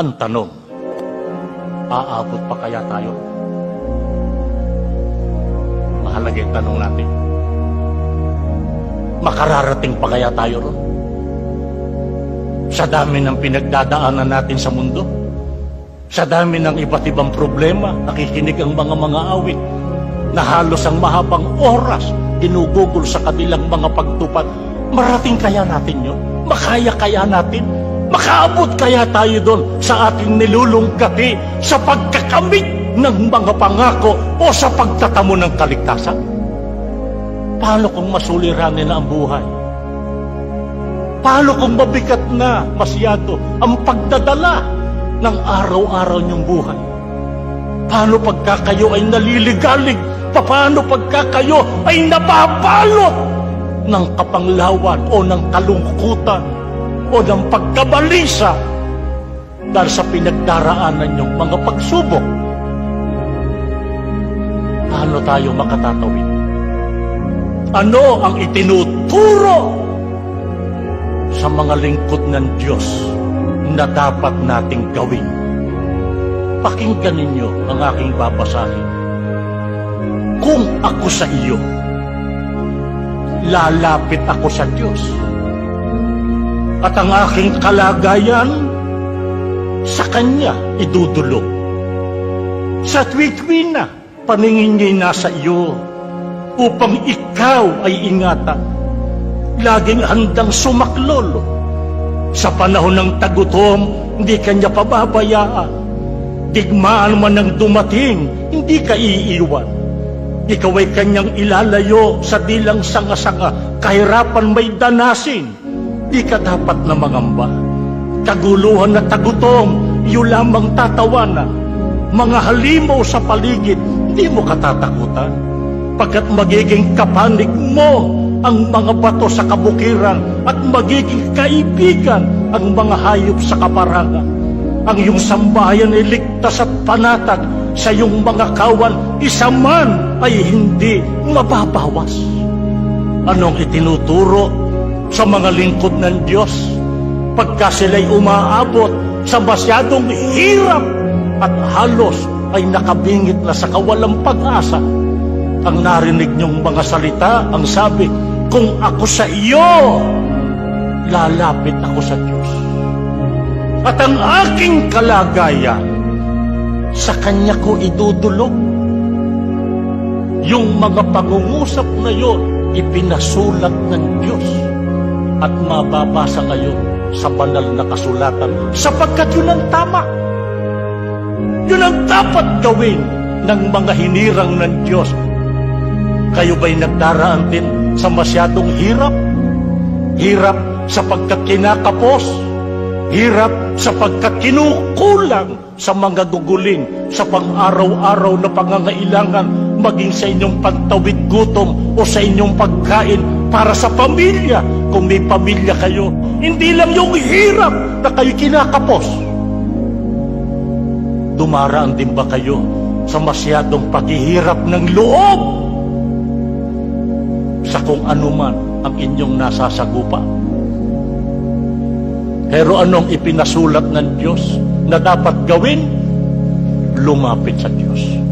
Ang tanong, aabot pa kaya tayo? Mahalaga yung tanong natin. Makararating pa kaya tayo ron? Sa dami ng pinagdadaanan natin sa mundo? Sa dami ng iba't ibang problema, nakikinig ang mga mga awit na halos ang mahabang oras ginugugol sa kanilang mga pagtupad. Marating kaya natin yun? Makaya kaya natin? Makaabot kaya tayo doon sa ating nilulungkati sa pagkakamit ng mga pangako o sa pagtatamo ng kaligtasan? Paano kung masuliranin na ang buhay? Paano kung mabigat na masyado ang pagdadala ng araw-araw niyong buhay? Paano pagka kayo ay naliligalig? Paano pagka kayo ay nababalot ng kapanglawan o ng kalungkutan o ng pagkabalisa dahil sa pinagdaraanan niyong mga pagsubok? Paano tayo makatatawid? Ano ang itinuturo sa mga lingkod ng Diyos na dapat nating gawin? Pakinggan ninyo ang aking babasahin. Kung ako sa iyo, lalapit ako sa Diyos. At ang aking kalagayan sa Kanya idudulog. Sa tuwi-tuwi na, paningin niya'y nasa iyo upang ikaw ay ingatan. Laging handang sumaklolo. Sa panahon ng tagutom, hindi kanya pababayaan. Digmaan man ang dumating, hindi ka iiwan. Ikaw ay kanyang ilalayo sa dilang sanga-sanga, kahirapan may danasin. Di ka dapat na mangamba. Kaguluhan na tagutom, iyo lamang tatawanan. Mga halimaw sa paligid, hindi mo katatakutan. Pagkat magiging kapanig mo ang mga bato sa kabukiran at magiging kaibigan ang mga hayop sa kaparangan. Ang iyong sambahayan ay ligtas at panatag sa iyong mga kawan, isa man ay hindi mababawas. Anong itinuturo sa mga lingkod ng Diyos pagka sila'y umaabot sa masyadong hirap at halos ay nakabingit na sa kawalang pag-asa? Ang narinig niyong mga salita, ang sabi, kung ako sa iyo, lalapit ako sa Diyos. At ang aking kalagayan, sa Kanya ko idudulog. Yung mga pangungusap na yon, ipinasulat ng Diyos at mababasa ngayon sa banal na kasulatan sapagkat yun ang tama. Yun ang dapat gawin ng mga hinirang ng Diyos. Kayo ba'y nagdaraan din sa masyadong hirap? Hirap sapagkat kinakapos? Hirap sapagkat kinukulang sa mga gugulin sa pang-araw-araw na pangangailangan maging sa inyong pagtawid gutom o sa inyong pagkain para sa pamilya kung may pamilya kayo. Hindi lang yung hirap na kayo kinakapos. Dumaraan din ba kayo sa masyadong paghihirap ng loob sa kung anuman ang inyong nasasagupa? Pero anong ipinasulat ng Diyos na dapat gawin? Lumapit sa Diyos.